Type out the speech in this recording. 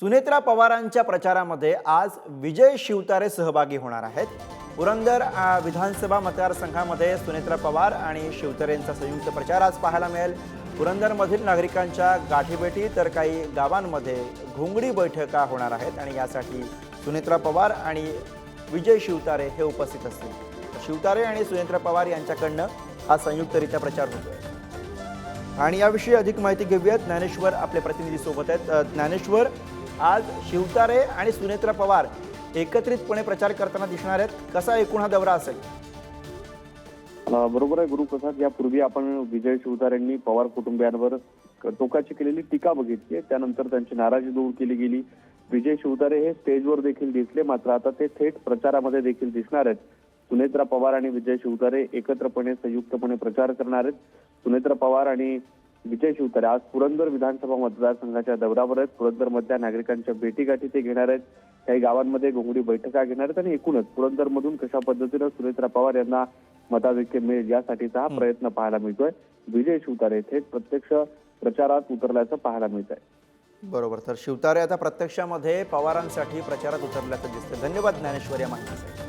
सुनेत्रा पवारांच्या प्रचारामध्ये आज विजय शिवतारे सहभागी होणार आहेत. पुरंदर विधानसभा मतदारसंघामध्ये सुनेत्रा पवार आणि शिवतारेंचा संयुक्त प्रचार आज पाहायला मिळेल. पुरंदरमधील नागरिकांच्या गाठीभेटी तर काही गावांमध्ये घोंगडी बैठका होणार आहेत आणि यासाठी सुनेत्रा पवार आणि विजय शिवतारे हे उपस्थित असतील. शिवतारे आणि सुनेत्रा पवार यांच्याकडनं हा संयुक्तरित्या प्रचार होतोय. आणि याविषयी अधिक माहिती घेऊयात. ज्ञानेश्वर आपले प्रतिनिधी सोबत आहेत ज्ञानेश्वर आज शिवतारे आणि सुनेत्रा पवार एकत्रितपणे प्रचार करताना दिसणार आहेत. कसा एकूण हा दौरा असेल? बरोबर आहे गुरुप्रसाद यापूर्वी आपण विजय शिवतारेंनी पवार कुटुंबियांवर टोकाची केलेली टीका बघितली. त्यानंतर त्यांची नाराजी दूर केली गेली. विजय शिवतारे हे स्टेजवर देखील दिसले. मात्र आता ते थेट प्रचारामध्ये देखील दिसणार आहेत. सुनेत्रा पवार आणि विजय शिवतारे एकत्रपणे संयुक्तपणे प्रचार करणार आहेत. सुनेत्रा पवार आणि विजय शिवतारे आज पुरंदर विधानसभा मतदारसंघाच्या दौऱ्यावर आहेत. पुरंदर मधल्या नागरिकांच्या भेटीगाठी ते घेणार आहेत. काही गावांमध्ये घोंगडी बैठका घेणार आहेत आणि एकूणच पुरंदर मधून कशा पद्धतीनं सुनेत्रा पवार यांना मताधिक्य मिळेल यासाठीचा हा प्रयत्न पाहायला मिळतोय. विजय शिवतारे थेट प्रत्यक्ष प्रचारात उतरल्याचं पाहायला मिळत आहे बरोबर. तर शिवतारे आता प्रत्यक्षामध्ये पवारांसाठी प्रचारात उतरल्याचं दिसतं धन्यवाद ज्ञानेश्वर या माहितीसाठी.